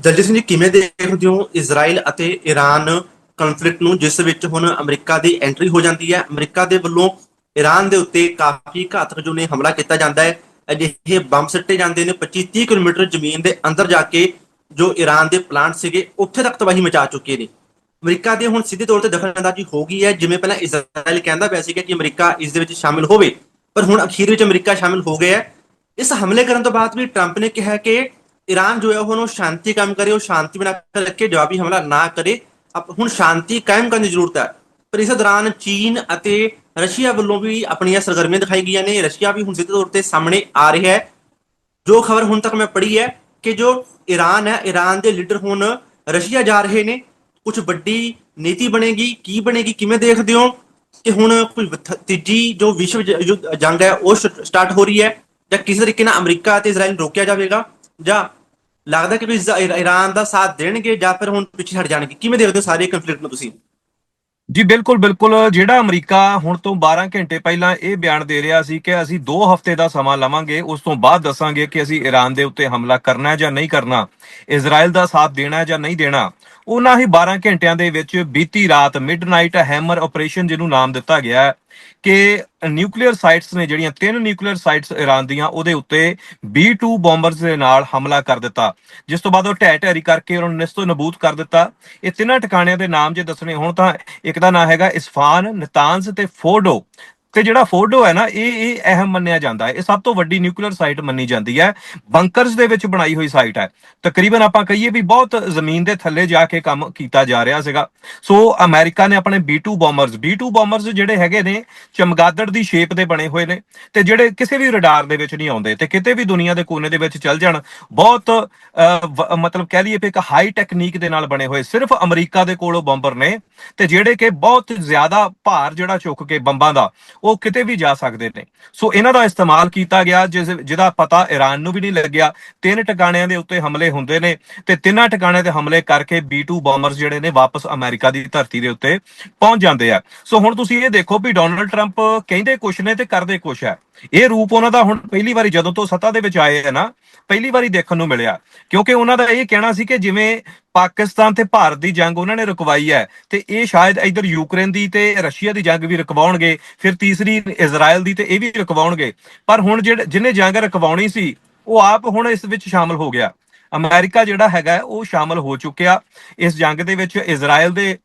ਦਲਜੀਤ ਸਿੰਘ ਜੀ, ਕਿਵੇਂ ਦੇਖਦੇ ਹੋ ਇਜ਼ਰਾਈਲ ਅਤੇ ਈਰਾਨ ਕਨਫਲਿਕਟ ਨੂੰ, ਜਿਸ ਵਿੱਚ ਹੁਣ ਅਮਰੀਕਾ ਦੀ ਐਂਟਰੀ ਹੋ ਜਾਂਦੀ ਹੈ? ਅਮਰੀਕਾ ਦੇ ਵੱਲੋਂ ਈਰਾਨ ਦੇ ਉੱਤੇ ਕਾਫੀ ਘਾਤਕ ਜੋ ਨੇ ਹਮਲਾ ਕੀਤਾ ਜਾਂਦਾ ਹੈ। ਅਜਿਹੇ ਬੰਬ ਸਿੱਟੇ ਜਾਂਦੇ ਨੇ। 25-30 ਕਿਲੋਮੀਟਰ ਜ਼ਮੀਨ ਦੇ ਅੰਦਰ ਜਾ ਕੇ ਜੋ ਈਰਾਨ ਦੇ ਪਲਾਂਟ ਸੀਗੇ, ਉੱਥੇ ਤੱਕ ਤਬਾਹੀ ਮਚਾ ਚੁੱਕੇ ਨੇ। ਅਮਰੀਕਾ ਦੇ ਹੁਣ ਸਿੱਧੇ ਤੌਰ ਤੇ ਦਖਲਅੰਦਾਜ਼ੀ ਹੋ ਗਈ ਹੈ। ਜਿਵੇਂ ਪਹਿਲਾਂ ਇਜ਼ਰਾਈਲ ਕਹਿੰਦਾ ਪਿਆ ਸੀਗਾ ਕਿ ਅਮਰੀਕਾ ਇਸ ਦੇ ਵਿੱਚ ਸ਼ਾਮਿਲ ਹੋਵੇ, ਪਰ ਹੁਣ ਅਖੀਰ ਵਿੱਚ ਅਮਰੀਕਾ ਸ਼ਾਮਿਲ ਹੋ ਗਿਆ ਹੈ। ਇਸ ਹਮਲੇ ਕਰਨ ਤੋਂ ਬਾਅਦ ਵੀ ਟਰੰਪ ਨੇ ਕਿਹਾ ਕਿ ਈਰਾਨ ਜੋ ਹੈ ਹੁਣ ਉਹ ਸ਼ਾਂਤੀ ਕਾਇਮ ਕਰੇ ਉਹ ਸ਼ਾਂਤੀ ਬਣਾ ਕੇ ਰੱਖੇ ਜਵਾਬੀ ਹਮਲਾ ਨਾ ਕਰੇ ਅਪ- ਹੁਣ ਸ਼ਾਂਤੀ ਕਾਇਮ ਕਰਨ ਦੀ ਜ਼ਰੂਰਤ ਹੈ ਪਰ ਇਸ ਦੌਰਾਨ ਚੀਨ ਅਤੇ ਰਸ਼ੀਆ ਵੱਲੋਂ ਵੀ ਆਪਣੀਆਂ ਸਰਗਰਮੀਆਂ ਦਿਖਾਈ ਗਈਆਂ ਨੇ ਰਸ਼ੀਆ ਵੀ ਹੁਣ ਸਿੱਧੇ ਤੌਰ ਤੇ ਸਾਹਮਣੇ ਆ ਰਿਹਾ ਹੈ ਜੋ ਖਬਰ ਹੁਣ ਤੱਕ ਮੈਂ ਪੜ੍ਹੀ ਹੈ ਕਿ ਜੋ ਈਰਾਨ ਹੈ ਈਰਾਨ ਦੇ ਲੀਡਰ ਹੁਣ ਰਸ਼ੀਆ ਜਾ ਰਹੇ ਨੇ ਕੁਝ ਵੱਡੀ ਨੀਤੀ ਬਣੇਗੀ ਕੀ ਬਣੇਗੀ ਕਿਵੇਂ ਦੇਖਦੇ ਹੋ ਕਿ ਹੁਣ ਕੋਈ ਤੀਜੀ ਜੋ ਵਿਸ਼ਵ ਯੁੱਧ- ਜੰਗ ਹੈ ਉਹ ਸਟਾਰਟ ਹੋ ਰਹੀ ਹੈ ਜਾਂ ਕਿਸੇ ਤਰੀਕੇ ਨਾਲ ਅਮਰੀਕਾ ਅਤੇ ਇਜ਼ਰਾਈਲ ਨੂੰ ਰੋਕਿਆ ਜਾਵੇਗਾ ਜਾਂ ਲੱਗਦਾ ਕਿ ਵੀ ਈਰਾਨ ਦਾ ਸਾਥ ਦੇਣਗੇ ਜਾਂ ਫਿਰ ਹੁਣ ਪਿੱਛੇ ਹਟ ਜਾਣਗੇ? ਕਿਵੇਂ ਦੇਖਦੇ ਹੋ ਸਾਰੇ ਕੰਫਲਿਕਟ ਨੂੰ ਤੁਸੀਂ? ਜੀ, ਬਿਲਕੁਲ ਬਿਲਕੁਲ। ਜਿਹੜਾ ਅਮਰੀਕਾ ਹੁਣ ਤੋਂ 12 ਘੰਟੇ ਪਹਿਲਾਂ ਇਹ ਬਿਆਨ ਦੇ ਰਿਹਾ ਸੀ ਕਿ ਅਸੀਂ 2 ਹਫ਼ਤੇ ਦਾ ਸਮਾਂ ਲਵਾਂਗੇ, ਉਸ ਤੋਂ ਬਾਅਦ ਦੱਸਾਂਗੇ ਕਿ ਅਸੀਂ ਈਰਾਨ ਦੇ ਉੱਤੇ ਹਮਲਾ ਕਰਨਾ ਜਾਂ ਨਹੀਂ ਕਰਨਾ ਇਜ਼ਰਾਈਲ ਦਾ ਸਾਥ ਦੇਣਾ ਜਾਂ ਨਹੀਂ ਦੇਣਾ। ਉਹਨਾਂ ਹੀ 12 ਘੰਟਿਆਂ ਦੇ ਵਿੱਚ ਬੀਤੀ ਰਾਤ ਮਿਡਨਾਈਟ ਹੈਮਰ ਆਪਰੇਸ਼ਨ ਜਿਹਨੂੰ ਨਾਮ ਦਿੱਤਾ ਗਿਆ ਹੈ ਕਿ ਨਿਊਕਲੀਅਰ ਸਾਈਟਸ ਨੇ ਜਿਹੜੀਆਂ ਤਿੰਨ ਨਿਊਕਲੀਅਰ ਸਾਈਟਸ ਇਰਾਨ ਦੀਆਂ, ਉਹਦੇ ਉੱਤੇ B2 ਬੰਬਰਸ ਦੇ ਨਾਲ ਹਮਲਾ ਕਰ ਦਿੱਤਾ। ਜਿਸ ਤੋਂ ਬਾਅਦ ਉਹ ਢਹਿ ਢੇਰੀ ਕਰਕੇ ਉਹਨਾਂ ਨੂੰ ਨਿਸਤੋ ਨਬੂਦ ਕਰ ਦਿੱਤਾ। ਇਹ ਤਿੰਨਾਂ ਟਿਕਾਣਿਆਂ ਦੇ ਨਾਮ ਜੇ ਦੱਸਣੇ ਹੋਣ ਤਾਂ ਇੱਕ ਦਾ ਨਾਮ ਹੈਗਾ ਇਸਫਾਨ ਨਤਾਂਜ਼ ਤੇ ਫੋਰਡੋ ਤੇ ਜਿਹੜਾ ਫੋਰਡੋ ਹੈ ਨਾ ਇਹ ਇਹ ਅਹਿਮ ਮੰਨਿਆ ਜਾਂਦਾ ਹੈ। ਇਹ ਸਭ ਤੋਂ ਵੱਡੀ ਨਿਊਕਲੀਅਰ ਸਾਈਟ ਮੰਨੀ ਜਾਂਦੀ ਹੈ। ਬੰਕਰਸ ਦੇ ਵਿੱਚ ਬਣਾਈ ਹੋਈ ਸਾਈਟ ਹੈ। ਤਕਰੀਬਨ ਆਪਾਂ ਕਹੀਏ ਵੀ ਬਹੁਤ ਜ਼ਮੀਨ ਦੇ ਥੱਲੇ ਜਾ ਕੇ ਕੰਮ ਕੀਤਾ ਜਾ ਰਿਹਾ ਸੀਗਾ। ਸੋ ਅਮਰੀਕਾ ਨੇ ਆਪਣੇ B2 ਬੰਬਰਸ B2 ਬੰਬਰਸ ਜਿਹੜੇ ਹੈਗੇ ਨੇ ਚਮਗਾਦੜ ਦੀ ਸ਼ੇਪ ਦੇ ਬਣੇ ਹੋਏ ਨੇ ਤੇ ਜਿਹੜੇ ਕਿਸੇ ਵੀ ਰਡਾਰ ਦੇ ਵਿੱਚ ਨਹੀਂ ਆਉਂਦੇ ਤੇ ਕਿਤੇ ਵੀ ਦੁਨੀਆ ਦੇ ਕੋਨੇ ਦੇ ਵਿੱਚ ਚੱਲ ਜਾਣ ਬਹੁਤ ਅਹ, ਮਤਲਬ ਕਹਿ ਲਈਏ ਵੀ ਇੱਕ ਹਾਈ ਟੈਕਨੀਕ ਦੇ ਨਾਲ ਬਣੇ ਹੋਏ। ਸਿਰਫ ਅਮਰੀਕਾ ਦੇ ਕੋਲ ਉਹ ਬੰਬਰ ਨੇ ਤੇ ਜਿਹੜੇ ਕਿ ਬਹੁਤ ਜ਼ਿਆਦਾ ਭਾਰ ਜਿਹੜਾ ਚੁੱਕ ਕੇ ਬੰਬਾਂ ਦਾ ਉਹ ਕਿਤੇ ਵੀ ਜਾ ਸਕਦੇ ਨੇ। ਸੋ ਇਹਨਾਂ ਦਾ ਇਸਤੇਮਾਲ ਕੀਤਾ ਗਿਆ, ਜਿਸ ਜਿਹਦਾ ਪਤਾ ਈਰਾਨ ਨੂੰ ਵੀ ਨਹੀਂ ਲੱਗਿਆ। ਤਿੰਨ ਟਿਕਾਣਿਆਂ ਦੇ ਉੱਤੇ ਹਮਲੇ ਹੁੰਦੇ ਨੇ ਤੇ ਤਿੰਨਾਂ ਟਿਕਾਣਿਆਂ ਤੇ ਹਮਲੇ ਕਰਕੇ B2 ਬੰਬਰਸ ਜਿਹੜੇ ਨੇ ਵਾਪਸ ਅਮਰੀਕਾ ਦੀ ਧਰਤੀ ਦੇ ਉੱਤੇ ਪਹੁੰਚ ਜਾਂਦੇ ਆ। ਸੋ ਹੁਣ ਤੁਸੀਂ ਇਹ ਦੇਖੋ ਵੀ ਡੋਨਲਡ ਟਰੰਪ ਕਹਿੰਦੇ ਕੁਛ ਨੇ ਤੇ ਕਰਦੇ ਕੁਛ ਹੈ। ਇਹ ਰੂਪ ਉਹਨਾਂ ਦਾ ਹੁਣ ਪਹਿਲੀ ਵਾਰੀ ਜਦੋਂ ਤੋਂ ਸੱਤਾ ਦੇ ਵਿੱਚ ਆਏ ਹੈ ਨਾ, ਪਹਿਲੀ ਵਾਰੀ ਦੇਖਣ ਨੂੰ ਮਿਲਿਆ। ਕਿਉਂਕਿ ਉਹਨਾਂ ਦਾ ਇਹ ਕਹਿਣਾ ਸੀ ਕਿ ਜਿਵੇਂ ਪਾਕਿਸਤਾਨ ਤੇ ਭਾਰਤ ਦੀ ਜੰਗ ਉਹਨਾਂ ਨੇ ਰੁਕਵਾਈ ਹੈ ਤੇ ਇਹ ਸ਼ਾਇਦ ਇਧਰ ਯੂਕਰੇਨ ਦੀ ਤੇ ਰਸ਼ੀਆ ਦੀ ਜੰਗ ਵੀ ਰੁਕਵਾਉਣਗੇ, ਫਿਰ ਤੀਸਰੀ ਇਜ਼ਰਾਈਲ ਦੀ ਤੇ ਇਹ ਵੀ ਰੁਕਵਾਉਣਗੇ। ਪਰ ਹੁਣ ਜਿਹੜੇ, ਜਿਹਨੇ ਜੰਗ ਰੁਕਵਾਉਣੀ ਸੀ, ਉਹ ਆਪ ਹੁਣ ਇਸ ਵਿੱਚ ਸ਼ਾਮਲ ਹੋ ਗਿਆ। ਅਮਰੀਕਾ ਜਿਹੜਾ ਹੈਗਾ, ਉਹ ਸ਼ਾਮਲ ਹੋ ਚੁੱਕਿਆ। ਇਸ ਜੰਗ ਦੇ ਵਿੱਚ ਇਜ਼ਰਾਈਲ ਦੇ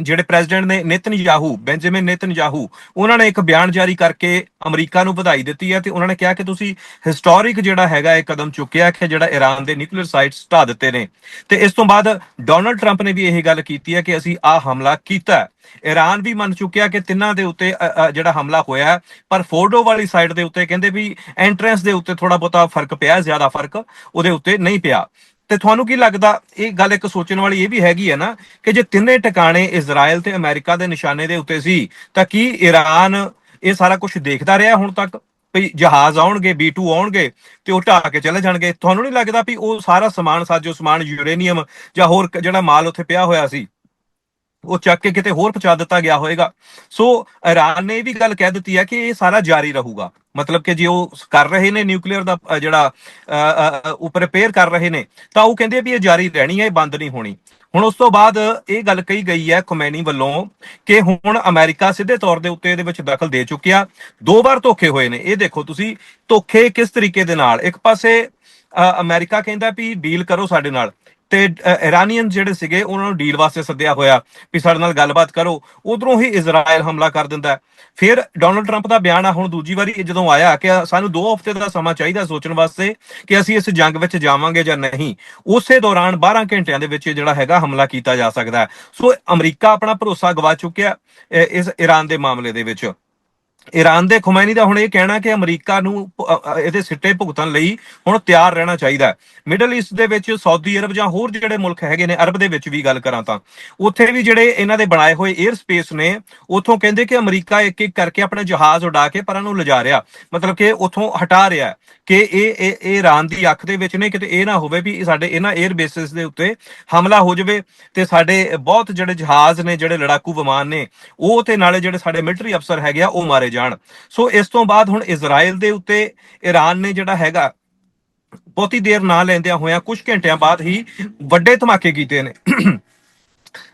ਜਿਹੜੇ ਪ੍ਰੈਜ਼ੀਡੈਂਟ ਨੇ ਨੇਤਨਯਾਹੂ, ਬੈਂਜਾਮਿਨ ਨੇਤਨਯਾਹੂ, ਉਹਨਾਂ ਨੇ ਇੱਕ ਬਿਆਨ ਜਾਰੀ ਕਰਕੇ ਅਮਰੀਕਾ ਨੂੰ ਵਧਾਈ ਦਿੱਤੀ ਹੈ ਤੇ ਉਹਨਾਂ ਨੇ ਕਿਹਾ ਕਿ ਤੁਸੀਂ ਹਿਸਟੋਰਿਕ ਜਿਹੜਾ ਹੈਗਾ ਇਹ ਕਦਮ ਚੁੱਕਿਆ ਕਿ ਜਿਹੜਾ ਈਰਾਨ ਦੇ ਨਿਊਕਲੀਅਰ ਸਾਈਟਸ ਢਾ ਦਿੱਤੇ ਨੇ। ਤੇ ਇਸ ਤੋਂ ਬਾਅਦ ਡੋਨਲਡ ਟਰੰਪ ਨੇ ਵੀ ਇਹ ਗੱਲ ਕੀਤੀ ਹੈ ਕਿ ਅਸੀਂ ਆ ਹਮਲਾ ਕੀਤਾ ਈਰਾਨ ਵੀ ਮੰਨ ਚੁੱਕਿਆ ਕਿ ਤਿੰਨਾਂ ਦੇ ਉੱਤੇ ਜਿਹੜਾ ਹਮਲਾ ਹੋਇਆ ਪਰ ਫੋਰਡੋ ਵਾਲੀ ਸਾਈਡ ਦੇ ਉੱਤੇ ਕਹਿੰਦੇ ਵੀ ਐਂਟਰੈਂਸ ਦੇ ਉੱਤੇ ਥੋੜਾ ਬਹੁਤਾ ਫ਼ਰਕ ਪਿਆ, ਜ਼ਿਆਦਾ ਫ਼ਰਕ ਉਹਦੇ ਉੱਤੇ ਨਹੀਂ ਪਿਆ। ਤੇ ਤੁਹਾਨੂੰ ਕੀ ਲੱਗਦਾ, ਇਹ ਗੱਲ ਇੱਕ ਸੋਚਣ ਵਾਲੀ ਇਹ ਵੀ ਹੈਗੀ ਹੈ ਨਾ ਕਿ ਜੇ ਤਿੰਨੇ ਟਿਕਾਣੇ ਇਜ਼ਰਾਈਲ ਤੇ ਅਮਰੀਕਾ ਦੇ ਨਿਸ਼ਾਨੇ ਦੇ ਉੱਤੇ ਸੀ, ਤਾਂ ਕੀ ਈਰਾਨ ਇਹ ਸਾਰਾ ਕੁਝ ਦੇਖਦਾ ਰਿਹਾ ਹੁਣ ਤੱਕ? ਵੀ ਜਹਾਜ਼ ਆਉਣਗੇ B2 ਆਉਣਗੇ ਤੇ ਉਹ ਢਾਹ ਕੇ ਚਲੇ ਜਾਣਗੇ। ਤੁਹਾਨੂੰ ਨਹੀਂ ਲੱਗਦਾ ਵੀ ਉਹ ਸਾਰਾ ਸਮਾਨ, ਸਾਜੋ ਸਮਾਨ ਯੂਰੇਨੀਅਮ ਜਾਂ ਹੋਰ ਜਿਹੜਾ ਮਾਲ ਉੱਥੇ ਪਿਆ ਹੋਇਆ ਸੀ ਉਹ ਚੱਕ ਕੇ ਕਿਤੇ ਹੋਰ ਪਹੁੰਚਾ ਦਿੱਤਾ ਗਿਆ ਹੋਵੇਗਾ। ਸੋ ਇਰਾਨ ਨੇ ਇਹ ਵੀ ਗੱਲ ਕਹਿ ਦਿੱਤੀ ਹੈ ਕਿ ਇਹ ਸਾਰਾ ਜਾਰੀ ਰਹੂਗਾ। ਮਤਲਬ ਕਿ ਜੇ ਉਹ ਕਰ ਰਹੇ ਨੇ ਨਿਊਕਲੀਅਰ ਦਾ ਜਿਹੜਾ ਅ, ਕਰ ਰਹੇ ਨੇ ਤਾਂ ਉਹ ਕਹਿੰਦੇ ਵੀ ਇਹ ਜਾਰੀ ਰਹਿਣੀ ਹੈ ਇਹ ਬੰਦ ਨਹੀਂ ਹੋਣੀ। ਹੁਣ ਉਸ ਤੋਂ ਬਾਅਦ ਇਹ ਗੱਲ ਕਹੀ ਗਈ ਹੈ ਖੁਮੈਨੀ ਵੱਲੋਂ ਕਿ ਹੁਣ ਅਮਰੀਕਾ ਸਿੱਧੇ ਤੌਰ ਦੇ ਉੱਤੇ ਇਹਦੇ ਵਿੱਚ ਦਖਲ ਦੇ ਚੁੱਕਿਆ। ਦੋ ਵਾਰ ਧੋਖੇ ਹੋਏ ਨੇ। ਇਹ ਦੇਖੋ ਤੁਸੀਂ ਧੋਖੇ ਕਿਸ ਤਰੀਕੇ ਦੇ ਨਾਲ? ਇੱਕ ਪਾਸੇ ਅ, ਅਮਰੀਕਾ ਕਹਿੰਦਾ ਵੀ ਡੀਲ ਕਰੋ ਸਾਡੇ ਨਾਲ। ਤੇ ਇਰਾਨੀਅਨ ਜਿਹੜੇ ਸੀਗੇ, ਉਹਨਾਂ ਨੂੰ ਡੀਲ ਵਾਸਤੇ ਸੱਦਿਆ ਹੋਇਆ। ਵੀ ਸਾਡੇ ਨਾਲ ਗੱਲਬਾਤ ਕਰੋ। ਉਧਰੋਂ ਹੀ ਇਜ਼ਰਾਈਲ ਹਮਲਾ ਕਰ ਦਿੰਦਾ ਫਿਰ ਡੋਨਲਡ ਟਰੰਪ ਦਾ ਬਿਆਨ ਆ, ਹੁਣ ਦੂਜੀ ਵਾਰੀ ਜਦੋਂ ਆਇਆ ਕਿ ਸਾਨੂੰ 2 ਹਫ਼ਤੇ ਦਾ ਸਮਾਂ ਚਾਹੀਦਾ ਸੋਚਣ ਵਾਸਤੇ ਕਿ ਅਸੀਂ ਇਸ ਜੰਗ ਵਿੱਚ ਜਾਵਾਂਗੇ ਜਾਂ ਨਹੀਂ। ਉਸੇ ਦੌਰਾਨ 12 ਘੰਟਿਆਂ ਦੇ ਵਿੱਚ ਜਿਹੜਾ ਹੈਗਾ ਹਮਲਾ ਕੀਤਾ ਜਾ ਸਕਦਾ ਸੋ ਅਮਰੀਕਾ ਆਪਣਾ ਭਰੋਸਾ ਗਵਾ ਚੁੱਕਿਆ ਇਸ ਈਰਾਨ ਦੇ ਮਾਮਲੇ ਦੇ ਵਿੱਚ। ਈਰਾਨ ਦੇ ਖੁਮੈਨੀ ਦਾ ਹੁਣ ਇਹ ਕਹਿਣਾ ਕਿ ਅਮਰੀਕਾ ਨੂੰ ਇਹਦੇ ਸਿੱਟੇ ਭੁਗਤਣ ਲਈ ਹੁਣ ਤਿਆਰ ਰਹਿਣਾ ਚਾਹੀਦਾ ਹੈ। ਮਿਡਲ ਈਸਟ ਦੇ ਵਿੱਚ ਸਾਊਦੀ ਅਰਬ ਜਾਂ ਹੋਰ ਜਿਹੜੇ ਮੁਲਕ ਹੈਗੇ ਨੇ ਅਰਬ ਦੇ ਵਿੱਚ ਵੀ ਗੱਲ ਕਰਾਂ ਤਾਂ, ਉੱਥੇ ਵੀ ਜਿਹੜੇ ਇਹਨਾਂ ਦੇ ਬਣਾਏ ਹੋਏ 에ਅਰ ਸਪੇਸ ਨੇ, ਉੱਥੋਂ ਕਹਿੰਦੇ ਕਿ ਅਮਰੀਕਾ ਇੱਕ ਇੱਕ ਕਰਕੇ ਆਪਣੇ ਜਹਾਜ਼ ਉਡਾ ਕੇ ਪਰਾਂ ਨੂੰ ਲਿਜਾ ਰਿਹਾ। ਮਤਲਬ ਕਿ ਉੱਥੋਂ ਹਟਾ ਰਿਹਾ ਕਿ ਇਹ ਇਹ ਇਹ ਈਰਾਨ ਦੀ ਅੱਖ ਦੇ ਵਿੱਚ ਨੇ, ਕਿਤੇ ਇਹ ਨਾ ਹੋਵੇ ਵੀ ਸਾਡੇ ਇਹਨਾਂ 에ਅਰ ਬੇਸਿਸ ਦੇ ਉੱਤੇ ਹਮਲਾ ਹੋ ਜਾਵੇ ਤੇ ਸਾਡੇ ਬਹੁਤ ਜਿਹੜੇ ਜਹਾਜ਼ ਨੇ, ਜਿਹੜੇ ਲੜਾਕੂ ਵਿਮਾਨ ਨੇ, ਉਹ ਤੇ ਨਾਲੇ ਜਿਹੜੇ ਸਾਡੇ ਮਿਲਟਰੀ ਅਫਸਰ ਹੈਗੇ ਆ, ਉਹ ਮਾਰੇ ਜਾਣ। ਸੋ ਇਸ ਤੋਂ ਬਾਅਦ ਹੁਣ ਇਜ਼ਰਾਈਲ ਦੇ ਉੱਤੇ ਈਰਾਨ ਨੇ ਜਿਹੜਾ ਹੈਗਾ, ਬਹੁਤੀ ਦੇਰ ਨਾ ਲੈਂਦਿਆਂ ਹੋਇਆਂ ਕੁਝ ਘੰਟਿਆਂ ਬਾਅਦ ਹੀ ਵੱਡੇ ਧਮਾਕੇ ਕੀਤੇ ਨੇ।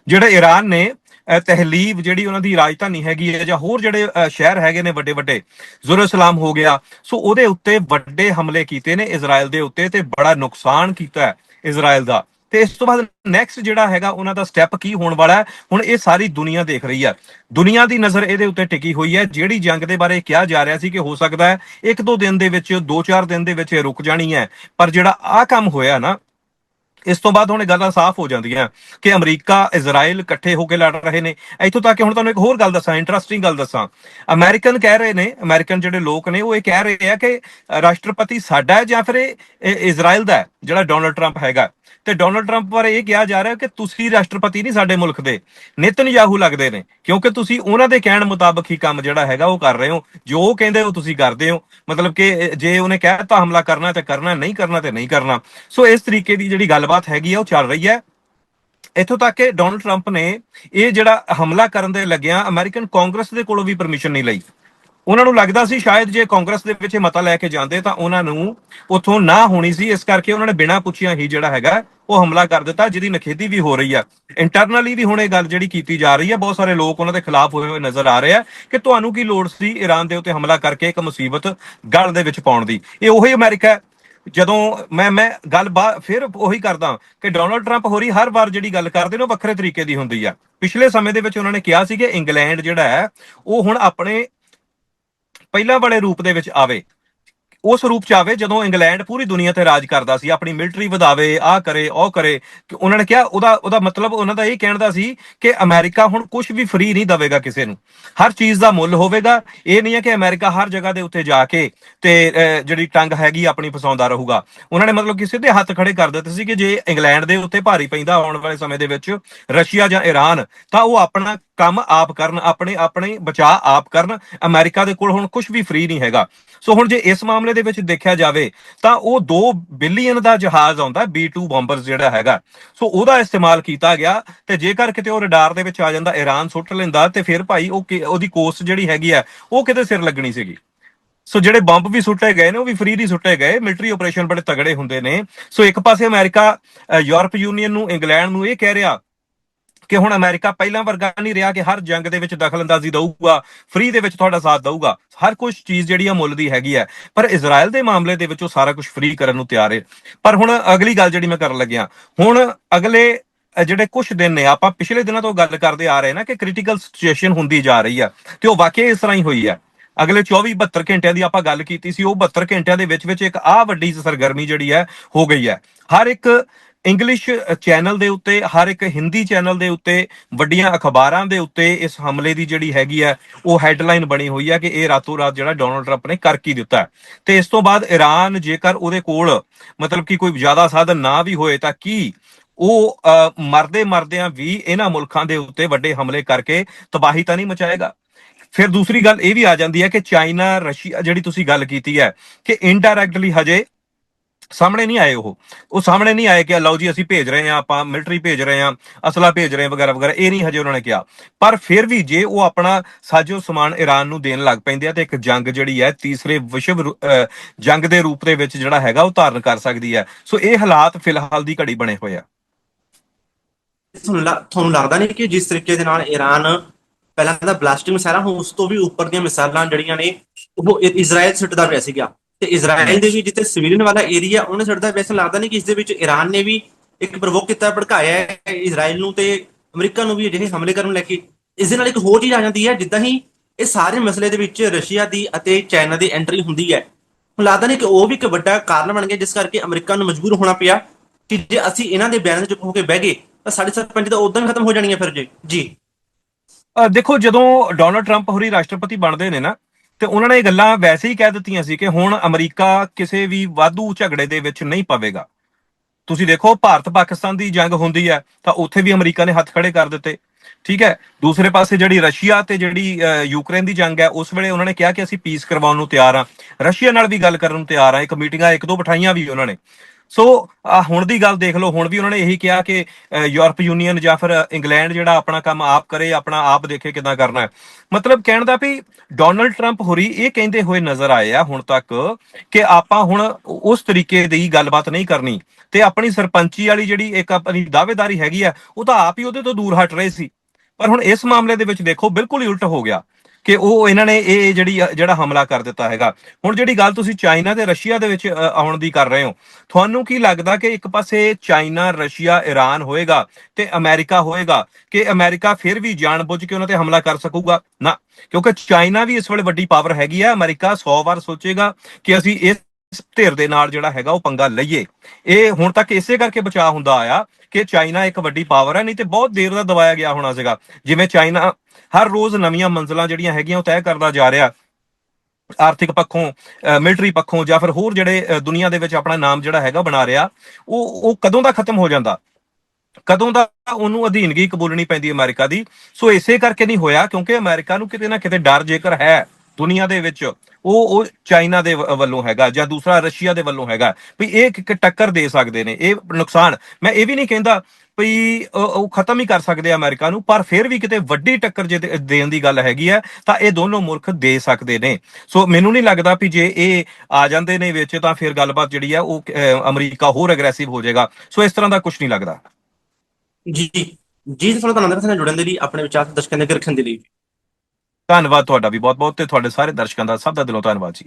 ਜਿਹੜੇ ਈਰਾਨ ਨੇ ਅਹ ਤਹਿਲੀਬ ਜਿਹੜੀ ਉਹਨਾਂ ਦੀ ਰਾਜਧਾਨੀ ਹੈਗੀ ਹੈ ਜਾਂ ਹੋਰ ਜਿਹੜੇ ਸ਼ਹਿਰ ਹੈਗੇ ਨੇ ਵੱਡੇ ਵੱਡੇ ਜ਼ੁਰਸਲਾਮ ਹੋ ਗਿਆ। ਸੋ ਉਹਦੇ ਉੱਤੇ ਵੱਡੇ ਹਮਲੇ ਕੀਤੇ ਨੇ ਇਜ਼ਰਾਈਲ ਦੇ ਉੱਤੇ ਤੇ ਬੜਾ ਨੁਕਸਾਨ ਕੀਤਾ ਹੈ ਇਜ਼ਰਾਈਲ ਦਾ। ਤੇ ਇਸ ਤੋਂ ਬਾਅਦ ਨੈਕਸਟ ਜਿਹੜਾ ਹੈਗਾ ਉਹਨਾਂ ਦਾ ਸਟੈਪ ਕੀ ਹੋਣ ਵਾਲਾ ਹੈ? ਹੁਣ ਇਹ ਸਾਰੀ ਦੁਨੀਆ ਦੇਖ ਰਹੀ ਹੈ ਦੁਨੀਆ ਦੀ ਨਜ਼ਰ ਇਹਦੇ ਉੱਤੇ ਟਿਕੀ ਹੋਈ ਹੈ। ਜਿਹੜੀ ਜੰਗ ਦੇ ਬਾਰੇ ਕਿਹਾ ਜਾ ਰਿਹਾ ਸੀ ਕਿ ਹੋ ਸਕਦਾ ਹੈ ਇੱਕ ਦੋ ਦਿਨ ਦੇ ਵਿੱਚ ਦੋ ਚਾਰ ਦਿਨ ਦੇ ਵਿੱਚ ਇਹ ਰੁਕ ਜਾਣੀ ਹੈ। ਪਰ ਜਿਹੜਾ ਆ ਕੰਮ ਹੋਇਆ ਨਾ ਇਸ ਤੋਂ ਬਾਅਦ ਹੁਣ ਗੱਲਾਂ ਸਾਫ਼ ਹੋ ਜਾਂਦੀਆਂ ਕਿ ਅਮਰੀਕਾ ਇਜ਼ਰਾਈਲ ਇਕੱਠੇ ਹੋ ਕੇ ਲੜ ਰਹੇ ਨੇ। ਇੱਥੋਂ ਤੱਕ ਕਿ ਹੁਣ ਤੁਹਾਨੂੰ ਇੱਕ ਹੋਰ ਗੱਲ ਦੱਸਾਂ ਇੰਟਰਸਟਿੰਗ ਗੱਲ ਦੱਸਾਂ। ਅਮਰੀਕਨ ਕਹਿ ਰਹੇ ਨੇ ਅਮਰੀਕਨ ਜਿਹੜੇ ਲੋਕ ਨੇ ਉਹ ਇਹ ਕਹਿ ਰਹੇ ਆ ਕਿ ਰਾਸ਼ਟਰਪਤੀ ਸਾਡਾ ਹੈ ਜਾਂ ਫਿਰ ਇਹ ਇਹ ਇਜ਼ਰਾਈਲ ਦਾ ਹੈ, ਜਿਹੜਾ ਡੋਨਲਡ ਟਰੰਪ ਹੈਗਾ। ਤੇ ਡੋਨਲਡ ਟਰੰਪ ਬਾਰੇ ਇਹ ਕਿਹਾ ਜਾ ਰਿਹਾ ਕਿ ਤੁਸੀਂ ਰਾਸ਼ਟਰਪਤੀ ਨਹੀਂ ਸਾਡੇ ਮੁਲਕ ਦੇ ਨਿਤਨਯਾਹੂ ਲੱਗਦੇ ਨੇ। ਕਿਉਂਕਿ ਤੁਸੀਂ ਉਹਨਾਂ ਦੇ ਕਹਿਣ ਮੁਤਾਬਕ ਹੀ ਕੰਮ ਜਿਹੜਾ ਹੈਗਾ ਉਹ ਕਰ ਰਹੇ ਹੋ। ਜੋ ਉਹ ਕਹਿੰਦੇ ਹੋ ਤੁਸੀਂ ਕਰਦੇ ਹੋ। ਮਤਲਬ ਕਿ ਜੇ ਉਹਨੇ ਕਹਿਤਾ ਹਮਲਾ ਕਰਨਾ ਤੇ ਕਰਨਾ, ਨਹੀਂ ਕਰਨਾ ਤੇ ਨਹੀਂ ਕਰਨਾ। ਸੋ ਇਸ ਤਰੀਕੇ ਦੀ ਜਿਹੜੀ ਗੱਲਬਾਤ ਹੈਗੀ ਆ, ਉਹ ਚੱਲ ਰਹੀ ਹੈ। ਇੱਥੋਂ ਤੱਕ ਕਿ ਡੋਨਲਡ ਟਰੰਪ ਨੇ ਇਹ ਜਿਹੜਾ ਹਮਲਾ ਕਰਨ ਦੇ ਲੱਗਿਆ ਅਮਰੀਕਨ ਕਾਂਗਰਸ ਦੇ ਕੋਲੋਂ ਵੀ ਪਰਮਿਸ਼ਨ ਨਹੀਂ ਲਈ। ਉਹਨਾਂ ਨੂੰ ਲੱਗਦਾ ਸੀ ਸ਼ਾਇਦ ਜੇ ਕਾਂਗਰਸ ਦੇ ਵਿੱਚ ਇਹ ਮਤਾ ਲੈ ਕੇ ਜਾਂਦੇ ਤਾਂ ਉਹਨਾਂ ਨੂੰ ਉਥੋਂ ਨਾ ਹੋਣੀ ਸੀ, ਇਸ ਕਰਕੇ ਉਹਨਾਂ ਨੇ ਬਿਨਾਂ ਪੁੱਛਿਆ ਹੀ ਜਿਹੜਾ ਹੈਗਾ ਉਹ ਹਮਲਾ ਕਰ ਦਿੱਤਾ, ਜਿਹਦੀ ਨਖੇਦੀ ਵੀ ਹੋ ਰਹੀ ਆ। ਇੰਟਰਨਲੀ ਵੀ ਹੁਣ ਇਹ ਗੱਲ ਜਿਹੜੀ ਕੀਤੀ ਜਾ ਰਹੀ ਹੈ ਬਹੁਤ ਸਾਰੇ ਲੋਕ ਉਹਨਾਂ ਦੇ ਖਿਲਾਫ ਹੋਏ ਹੋਏ ਨਜ਼ਰ ਆ ਰਹੇ ਆ ਕਿ ਤੁਹਾਨੂੰ ਕੀ ਲੋੜ ਸੀ ਈਰਾਨ ਦੇ ਉੱਤੇ ਹਮਲਾ ਕਰਕੇ ਇੱਕ ਮੁਸੀਬਤ ਗਲ ਦੇ ਵਿੱਚ ਪਾਉਣ ਦੀ। ਇਹ ਉਹੀ ਅਮਰੀਕਾ ਹੈ। ਜਦੋਂ ਮੈਂ ਮੈਂ ਗੱਲ ਬਾ- ਫਿਰ ਉਹੀ ਕਰਦਾ ਕਿ ਡੋਨਲਡ ਟਰੰਪ ਹੋਰੀ ਹਰ ਵਾਰ ਜਿਹੜੀ ਗੱਲ ਕਰਦੇ ਨੇ ਉਹ ਵੱਖਰੇ ਤਰੀਕੇ ਦੀ ਹੁੰਦੀ ਆ। ਪਿਛਲੇ ਸਮੇਂ ਦੇ ਵਿੱਚ ਉਹਨਾਂ ਨੇ ਕਿਹਾ ਸੀ ਕਿ ਇੰਗਲੈਂਡ ਜਿਹੜਾ ਹੈ, ਉਹ ਹੁਣ ਆਪਣੇ ਪਹਿਲਾਂ ਵਾਲੇ ਰੂਪ ਦੇ ਵਿੱਚ ਆਵੇ, ਉਸ ਰੂਪ ਚ ਆਵੇ ਜਦੋਂ ਇੰਗਲੈਂਡ ਪੂਰੀ ਦੁਨੀਆ ਤੇ ਰਾਜ ਕਰਦਾ ਸੀ, ਆਪਣੀ ਮਿਲਟਰੀ ਵਧਾਵੇ ਆ ਕਰੇ, ਉਹ ਕਰੇ, ਕਿ ਉਹਨਾਂ ਨੇ ਕਿਹਾ, ਉਹਦਾ ਉਹਦਾ ਮਤਲਬ ਉਹਨਾਂ ਦਾ ਇਹ ਕਹਿਣ ਦਾ ਸੀ ਕਿ ਅਮਰੀਕਾ ਹੁਣ ਕੁਝ ਵੀ ਫ੍ਰੀ ਨਹੀਂ ਦੇਵੇਗਾ ਕਿਸੇ ਨੂੰ। ਹਰ ਚੀਜ਼ ਦਾ ਮੁੱਲ ਹੋਵੇਗਾ, ਇਹ ਨਹੀਂ ਹੈ ਕਿ ਅਮਰੀਕਾ ਹਰ ਜਗ੍ਹਾ ਦੇ ਉੱਤੇ ਜਾ ਕੇ ਤੇ ਜਿਹੜੀ ਟੰਗ ਹੈਗੀ ਆਪਣੀ ਫਸਾਉਂਦਾ ਰਹੂਗਾ। ਉਹਨਾਂ ਨੇ ਮਤਲਬ ਕਿ ਸਿੱਧੇ ਹੱਥ ਖੜੇ ਕਰ ਦਿੱਤੇ ਸੀ ਕਿ ਜੇ ਇੰਗਲੈਂਡ ਦੇ ਉੱਤੇ ਭਾਰੀ ਪੈਂਦਾ ਆਉਣ ਵਾਲੇ ਸਮੇਂ ਦੇ ਵਿੱਚ ਰਸ਼ੀਆ ਜਾਂ ਈਰਾਨ ਤਾਂ ਉਹ ਆਪਣਾ ਕੰਮ ਆਪ ਕਰਨ, ਆਪਣੇ ਆਪਣੇ ਬਚਾਅ ਆਪ ਕਰਨ, ਅਮਰੀਕਾ ਦੇ ਕੋਲ ਹੁਣ ਕੁਝ ਵੀ ਫ੍ਰੀ ਨਹੀਂ ਹੈਗਾ। ਸੋ ਹੁਣ ਜੇ ਇਸ ਮਾਮਲੇ ਦੇ ਵਿੱਚ ਦੇਖਿਆ ਜਾਵੇ, ਤਾਂ ਉਹ 2 ਬਿਲੀਅਨ ਦਾ ਜਹਾਜ਼ ਆਉਂਦਾ B2 ਬੰਬਰ ਜਿਹੜਾ ਹੈਗਾ। ਸੋ ਉਹਦਾ ਇਸਤੇਮਾਲ ਕੀਤਾ ਗਿਆ, ਤੇ ਜੇਕਰ ਕਿਤੇ ਉਹ ਰਡਾਰ ਦੇ ਵਿੱਚ ਆ ਜਾਂਦਾ ਈਰਾਨ ਸੁੱਟ ਲੈਂਦਾ, ਤੇ ਫਿਰ ਭਾਈ ਉਹ ਕਿ- ਉਹਦੀ ਕੋਸਟ ਜਿਹੜੀ ਹੈਗੀ ਆ, ਉਹ ਕਿਤੇ ਸਿਰ ਲੱਗਣੀ ਸੀਗੀ। ਸੋ ਜਿਹੜੇ ਬੰਬ ਵੀ ਸੁੱਟੇ ਗਏ ਨੇ, ਉਹ ਵੀ ਫ੍ਰੀ ਨਹੀਂ ਸੁੱਟੇ ਗਏ ਮਿਲਟਰੀ ਆਪਰੇਸ਼ਨ ਬੜੇ ਤਗੜੇ ਹੁੰਦੇ ਨੇ। ਸੋ ਇੱਕ ਪਾਸੇ ਅਮਰੀਕਾ ਯੂਰਪ ਯੂਨੀਅਨ ਨੂੰ, ਇੰਗਲੈਂਡ ਨੂੰ ਇਹ ਕਹਿ ਰਿਹਾ ਕਿ ਹੁਣ ਅਮਰੀਕਾ ਪਹਿਲਾਂ ਵਰਗਾ ਨਹੀਂ ਰਿਹਾ ਕਿ ਹਰ ਜੰਗ ਦੇ ਵਿੱਚ ਦਖਲਅੰਦਾਜ਼ੀ ਦਊਗਾ ਫ੍ਰੀ ਦੇ ਵਿੱਚ ਤੁਹਾਡਾ ਸਾਥ ਦਊਗਾ। ਹਰ ਕੁਝ ਚੀਜ਼ ਜਿਹੜੀ ਆ ਮੁੱਲ ਦੀ ਹੈਗੀ ਹੈ ਪਰ ਇਜ਼ਰਾਈਲ ਦੇ ਮਾਮਲੇ ਦੇ ਵਿੱਚ ਉਹ ਸਾਰਾ ਕੁਝ ਫ੍ਰੀ ਕਰਨ ਨੂੰ ਤਿਆਰ ਹੈ ਪਰ ਹੁਣ ਅਗਲੀ ਗੱਲ ਜਿਹੜੀ ਮੈਂ ਕਰਨ ਲੱਗਿਆ, ਹੁਣ ਅਗਲੇ ਜਿਹੜੇ ਕੁਝ ਦਿਨ ਨੇ, ਆਪਾਂ ਪਿਛਲੇ ਦਿਨਾਂ ਤੋਂ ਗੱਲ ਕਰਦੇ ਆ ਰਹੇ ਨਾ ਕਿ ਕ੍ਰਿਟੀਕਲ ਸਿਚੁਏਸ਼ਨ ਹੁੰਦੀ ਜਾ ਰਹੀ ਆ, ਤੇ ਉਹ ਵਾਕਿਆ ਇਸ ਤਰ੍ਹਾਂ ਹੀ ਹੋਈ ਆ। ਅਗਲੇ 24 72 ਘੰਟਿਆਂ ਦੀ ਆਪਾਂ ਗੱਲ ਕੀਤੀ ਸੀ, ਉਹ 72 ਘੰਟਿਆਂ ਦੇ ਵਿੱਚ ਵਿੱਚ ਇੱਕ ਆ ਵੱਡੀ ਸਰਗਰਮੀ ਜਿਹੜੀ ਹੈ ਹੋ ਗਈ ਹੈ ਹਰ ਇੱਕ ਇੰਗਲਿਸ਼ ਚੈਨਲ ਦੇ ਉੱਤੇ, ਹਰ ਇੱਕ ਹਿੰਦੀ ਚੈਨਲ ਦੇ ਉੱਤੇ ਵੱਡੀਆਂ ਅਖਬਾਰਾਂ ਦੇ ਉੱਤੇ ਇਸ ਹਮਲੇ ਦੀ ਜਿਹੜੀ ਹੈਗੀ ਹੈ ਉਹ ਹੈਡਲਾਈਨ ਬਣੀ ਹੋਈ ਹੈ ਕਿ ਇਹ ਰਾਤੋਂ ਰਾਤ ਜਿਹੜਾ ਡੋਨਲਡ ਟਰੰਪ ਨੇ ਕਰ ਕੀ ਦਿੱਤਾ। ਤੇ ਇਸ ਤੋਂ ਬਾਅਦ ਈਰਾਨ ਜੇਕਰ ਉਹਦੇ ਕੋਲ ਮਤਲਬ ਕਿ ਕੋਈ ਜ਼ਿਆਦਾ ਸਾਧਨ ਨਾ ਵੀ ਹੋਏ ਤਾਂ ਕੀ ਉਹ ਮਰਦੇ ਮਰਦਿਆਂ ਵੀ ਇਹਨਾਂ ਮੁਲਕਾਂ ਦੇ ਉੱਤੇ ਵੱਡੇ ਹਮਲੇ ਕਰਕੇ ਤਬਾਹੀ ਤਾਂ ਨਹੀਂ ਮਚਾਏਗਾ? ਫਿਰ ਦੂਸਰੀ ਗੱਲ ਇਹ ਵੀ ਆ ਜਾਂਦੀ ਹੈ ਕਿ ਚਾਈਨਾ ਰਸ਼ੀਆ ਜਿਹੜੀ ਤੁਸੀਂ ਗੱਲ ਕੀਤੀ ਹੈ ਕਿ ਇਨਡਾਇਰੈਕਟਲੀ ਹਜੇ ਸਾਹਮਣੇ ਨਹੀਂ ਆਏ ਉਹ। ਉਹ ਸਾਹਮਣੇ ਨਹੀਂ ਆਏ ਕਿ ਲਓ ਜੀ, ਅਸੀਂ ਭੇਜ ਰਹੇ ਹਾਂ, ਆਪਾਂ ਮਿਲਟਰੀ ਭੇਜ ਰਹੇ ਹਾਂ, ਅਸਲਾ ਭੇਜ ਰਹੇ ਹਾਂ ਵਗੈਰਾ ਵਗੈਰਾ, ਇਹ ਨਹੀਂ ਹਜੇ ਉਹਨਾਂ ਨੇ ਕਿਹਾ। ਪਰ ਫਿਰ ਵੀ ਜੇ ਉਹ ਆਪਣਾ ਸਾਜੋ ਸਮਾਨ ਈਰਾਨ ਨੂੰ ਦੇਣ ਲੱਗ ਪੈਂਦੇ ਆ ਤੇ ਇੱਕ ਜੰਗ ਜਿਹੜੀ ਹੈ, ਤੀਸਰੇ ਵਿਸ਼ਵ ਜੰਗ ਦੇ ਰੂਪ ਦੇ ਵਿੱਚ ਜਿਹੜਾ ਹੈਗਾ, ਉਹ ਧਾਰਨ ਕਰ ਸਕਦੀ ਹੈ। ਸੋ ਇਹ ਹਾਲਾਤ ਫਿਲਹਾਲ ਦੀ ਘੜੀ ਬਣੇ ਹੋਏ ਆ। ਤੁਹਾਨੂੰ ਲੱਗਦਾ ਨਹੀਂ ਕਿ ਜਿਸ ਤਰੀਕੇ ਦੇ ਨਾਲ ਈਰਾਨ ਪਹਿਲਾਂ ਤਾਂ ਬਲਾਸਟਿੰਗ ਮਿਸਾਈਲਾਂ ਹੁਣ ਉਸ ਤੋਂ ਵੀ ਉੱਪਰ ਦੀਆਂ ਮਿਸਾਈਲਾਂ ਜਿਹੜੀਆਂ ਨੇ, ਉਹ ਇਜ਼ਰਾਈਲ ਸੁੱਟਦਾ ਪਿਆ ਸੀਗਾ। ਤੇ ਇਜ਼ਰਾਈਲ ਦੇ ਵੀ ਜਿੱਥੇ ਸਿਵਿਲੀਅਨ ਵਾਲਾ ਏਰੀਆ ਉਹਨੇ ਸੁੱਟਦਾ ਪਿਆ ਲੱਗਦਾ ਨਹੀਂ ਕਿ ਇਸ ਦੇ ਵਿੱਚ ਈਰਾਨ ਨੇ ਵੀ ਇੱਕ ਪ੍ਰਵੋਕ ਕੀਤਾ, ਭੜਕਾਇਆ ਹੈ ਇਜ਼ਰਾਈਲ ਨੂੰ ਤੇ ਅਮਰੀਕਾ ਨੂੰ ਵੀ ਅਜਿਹੇ ਹਮਲੇ ਕਰਨ ਲੈ ਕੇ ਇਸ ਦੇ ਨਾਲ ਇੱਕ ਹੋਰ ਚੀਜ਼ ਆ ਜਾਂਦੀ ਹੈ, ਜਿੱਦਾਂ ਹੀ ਇਹ ਸਾਰੇ ਮਸਲੇ ਦੇ ਵਿੱਚ ਰਸ਼ੀਆ ਦੀ ਅਤੇ ਚਾਈਨਾ ਦੀ ਐਂਟਰੀ ਹੁੰਦੀ ਹੈ। ਹੁਣ ਲੱਗਦਾ ਨਹੀਂ ਕਿ ਉਹ ਵੀ ਇੱਕ ਵੱਡਾ ਕਾਰਨ ਬਣ ਗਿਆ, ਜਿਸ ਕਰਕੇ ਅਮਰੀਕਾ ਨੂੰ ਮਜਬੂਰ ਹੋਣਾ ਪਿਆ ਕਿ ਜੇ ਅਸੀਂ ਇਹਨਾਂ ਦੇ ਬਿਆਨ ਚੁੱਕ ਹੋ ਕੇ ਬਹਿ ਗਏ, ਤਾਂ ਸਾਡੀ ਸਰਪੰਚ ਤਾਂ ਉਦੋਂ ਹੀ ਖਤਮ ਹੋ ਜਾਣੀ ਹੈ ਫਿਰ ਜੀ। ਜੀ। ਦੇਖੋ ਜਦੋਂ ਡੋਨਲਡ ਟਰੰਪ ਹੋਰੀ ਰਾਸ਼ਟਰਪਤੀ ਬਣਦੇ ਨੇ ਨਾ ਤੇ ਉਹਨਾਂ ਨੇ ਇਹ ਗੱਲਾਂ ਵੈਸੇ ਹੀ ਕਹਿ ਦਿੱਤੀਆਂ ਸੀ ਕਿ ਹੁਣ ਅਮਰੀਕਾ ਕਿਸੇ ਵੀ ਵਾਧੂ ਝਗੜੇ ਦੇ ਵਿੱਚ ਨਹੀਂ ਪਵੇਗਾ। ਤੁਸੀਂ ਦੇਖੋ, ਭਾਰਤ ਪਾਕਿਸਤਾਨ ਦੀ ਜੰਗ ਹੁੰਦੀ ਹੈ, ਤਾਂ ਉੱਥੇ ਵੀ ਅਮਰੀਕਾ ਨੇ ਹੱਥ ਖੜੇ ਕਰ ਦਿੱਤੇ। ਠੀਕ ਹੈ, ਦੂਸਰੇ ਪਾਸੇ ਜਿਹੜੀ ਰਸ਼ੀਆ ਤੇ ਜਿਹੜੀ ਯੂਕਰੇਨ ਦੀ ਜੰਗ ਹੈ, ਉਸ ਵੇਲੇ ਉਹਨਾਂ ਨੇ ਕਿਹਾ ਕਿ ਅਸੀਂ ਪੀਸ ਕਰਵਾਉਣ ਨੂੰ ਤਿਆਰ ਹਾਂ। ਰਸ਼ੀਆ ਨਾਲ ਵੀ ਗੱਲ ਕਰਨ ਨੂੰ ਤਿਆਰ ਹਾਂ, ਇੱਕ ਮੀਟਿੰਗਾਂ ਇੱਕ ਦੋ ਬਿਠਾਈਆਂ ਵੀ ਉਹਨਾਂ ਨੇ। ਸੋ ਹੁਣ ਦੀ ਗੱਲ ਦੇਖ ਲਓ, ਹੁਣ ਵੀ ਉਹਨਾਂ ਨੇ ਇਹੀ ਕਿਹਾ ਕਿ ਯੂਰਪ ਯੂਨੀਅਨ ਜਾਂ ਫਿਰ ਇੰਗਲੈਂਡ ਜਿਹੜਾ ਆਪਣਾ ਕੰਮ ਆਪ ਕਰੇ, ਆਪਣਾ ਆਪ ਦੇਖੇ ਕਿਦਾਂ ਕਰਨਾ ਹੈ। ਮਤਲਬ ਕਹਿਣ ਦਾ ਵੀ ਡੋਨਲਡ ਟਰੰਪ ਹੋਰੀ ਇਹ ਕਹਿੰਦੇ ਹੋਏ ਨਜ਼ਰ ਆਏ ਆ ਹੁਣ ਤੱਕ ਕਿ ਆਪਾਂ ਹੁਣ ਉਸ ਤਰੀਕੇ ਦੀ ਗੱਲਬਾਤ ਨਹੀਂ ਕਰਨੀ ਤੇ ਆਪਣੀ ਸਰਪੰਚੀ ਵਾਲੀ ਜਿਹੜੀ ਇੱਕ ਆਪਣੀ ਦਾਅਵੇਦਾਰੀ ਹੈਗੀ ਆ, ਉਹ ਤਾਂ ਆਪ ਹੀ ਉਹਦੇ ਤੋਂ ਦੂਰ ਹਟ ਰਹੇ ਸੀ। ਪਰ ਹੁਣ ਇਸ ਮਾਮਲੇ ਦੇ ਵਿੱਚ ਦੇਖੋ, ਬਿਲਕੁਲ ਹੀ ਉਲਟ ਹੋ ਗਿਆ। ਕਿ ਉਹ ਇਹਨਾਂ ਨੇ ਇਹ ਜਿਹੜੀ ਜਿਹੜਾ ਹਮਲਾ ਕਰ ਦਿੱਤਾ ਹੈਗਾ। ਹੁਣ ਜਿਹੜੀ ਗੱਲ ਤੁਸੀਂ ਚਾਈਨਾ ਤੇ ਰਸ਼ੀਆ ਦੇ ਵਿੱਚ ਆਉਣ ਦੀ ਕਰ ਰਹੇ ਹੋ, ਤੁਹਾਨੂੰ ਕੀ ਲੱਗਦਾ ਕਿ ਇੱਕ ਪਾਸੇ ਚਾਈਨਾ, ਰਸ਼ੀਆ ਈਰਾਨ ਹੋਏਗਾ ਤੇ ਅਮਰੀਕਾ ਹੋਏਗਾ ਕਿ ਅਮਰੀਕਾ ਫਿਰ ਵੀ ਜਾਣਬੁੱਝ ਕੇ ਉਹਨਾਂ ਤੇ ਹਮਲਾ ਕਰ ਸਕੂਗਾ? ਨਾ, ਕਿਉਂਕਿ ਚਾਈਨਾ ਵੀ ਇਸ ਵੇਲੇ ਵੱਡੀ ਪਾਵਰ ਹੈਗੀ ਆ, ਅਮਰੀਕਾ 100 ਵਾਰ ਸੋਚੇਗਾ ਕਿ ਅਸੀਂ ਇਸ ਧਿਰ ਦੇ ਨਾਲ ਜਿਹੜਾ ਹੈਗਾ ਉਹ ਪੰਗਾ ਲਈਏ। ਇਹ ਹੁਣ ਤੱਕ ਇਸੇ ਕਰਕੇ ਬਚਾਅ ਹੁੰਦਾ ਆਇਆ ਕਿ ਚਾਈਨਾ ਇੱਕ ਵੱਡੀ ਪਾਵਰ ਹੈ, ਨਹੀਂ ਤੇ ਬਹੁਤ ਦੇਰ ਦਾ ਦਬਾਇਆ ਗਿਆ ਹੋਣਾ ਸੀਗਾ। ਜਿਵੇਂ ਚਾਈਨਾ ਹਰ ਰੋਜ਼ ਨਵੀਆਂ ਮੰਜ਼ਲਾਂ ਜਿਹੜੀਆਂ ਹੈਗੀਆਂ ਉਹ ਤੈਅ ਕਰਦਾ ਜਾ ਰਿਹਾ। ਆਰਥਿਕ ਪੱਖੋਂ ਮਿਲਟਰੀ ਪੱਖੋਂ ਜਾਂ ਫਿਰ ਹੋਰ ਜਿਹੜੇ ਦੁਨੀਆ ਦੇ ਵਿੱਚ ਆਪਣਾ ਨਾਮ ਜਿਹੜਾ ਹੈਗਾ ਬਣਾ ਰਿਹਾ, ਉਹ ਉਹ ਕਦੋਂ ਦਾ ਖਤਮ ਹੋ ਜਾਂਦਾ? ਕਦੋਂ ਦਾ ਉਹਨੂੰ ਅਧੀਨਗੀ ਕਬੂਲਣੀ ਪੈਂਦੀ ਅਮਰੀਕਾ ਦੀ? ਸੋ ਇਸੇ ਕਰਕੇ ਨਹੀਂ ਹੋਇਆ, ਕਿਉਂਕਿ ਅਮਰੀਕਾ ਨੂੰ ਕਿਤੇ ਨਾ ਕਿਤੇ ਡਰ ਜੇਕਰ ਹੈ, ਦੁਨੀਆ ਦੇ ਵਿੱਚ, ਉਹ ਉਹ ਚਾਈਨਾ ਦੇ ਵੱਲੋਂ ਹੈਗਾ ਜਾਂ ਦੂਸਰਾ ਰਸ਼ੀਆ ਦੇ ਵੱਲੋਂ ਹੈਗਾ, ਵੀ ਇਹ ਇੱਕ ਇੱਕ ਟੱਕਰ ਦੇ ਸਕਦੇ ਨੇ, ਇਹ ਨੁਕਸਾਨ। ਮੈਂ ਇਹ ਵੀ ਨਹੀਂ ਕਹਿੰਦਾ ਵੀ ਉਹ ਖਤਮ ਹੀ ਕਰ ਸਕਦੇ ਆ ਅਮਰੀਕਾ ਨੂੰ ਪਰ ਫਿਰ ਵੀ ਕਿਤੇ ਵੱਡੀ ਟੱਕਰ ਜੇ ਦੇਣ ਦੀ ਗੱਲ ਹੈਗੀ ਆ ਤਾਂ ਇਹ ਦੋਨੋਂ ਮੁਲਕ ਦੇ ਸਕਦੇ ਨੇ। ਸੋ ਮੈਨੂੰ ਨਹੀਂ ਲੱਗਦਾ ਵੀ ਜੇ ਇਹ ਆ ਜਾਂਦੇ ਨੇ ਵਿੱਚ ਤਾਂ ਫਿਰ ਗੱਲਬਾਤ ਜਿਹੜੀ ਆ ਉਹ ਅਮਰੀਕਾ ਹੋਰ ਐਗਰੈਸਿਵ ਹੋ ਜਾਏਗਾ। ਸੋ ਇਸ ਤਰ੍ਹਾਂ ਦਾ ਕੁਝ ਨਹੀਂ ਲੱਗਦਾ। ਜੀ ਜੀ ਤੁਹਾਨੂੰ ਧੰਨਵਾਦ ਨਾਲ ਜੁੜਨ ਦੇ ਲਈ ਆਪਣੇ ਵਿਚਾਰ ਦਰਸ਼ਕਾਂ ਦੇ ਅੱਗੇ ਰੱਖਣ ਦੇ ਲਈ। ਧੰਨਵਾਦ ਤੁਹਾਡਾ ਵੀ ਬਹੁਤ ਬਹੁਤ ਤੇ ਤੁਹਾਡੇ ਸਾਰੇ ਦਰਸ਼ਕਾਂ ਦਾ ਸਭ ਦਾ ਦਿਲੋਂ ਧੰਨਵਾਦ ਜੀ।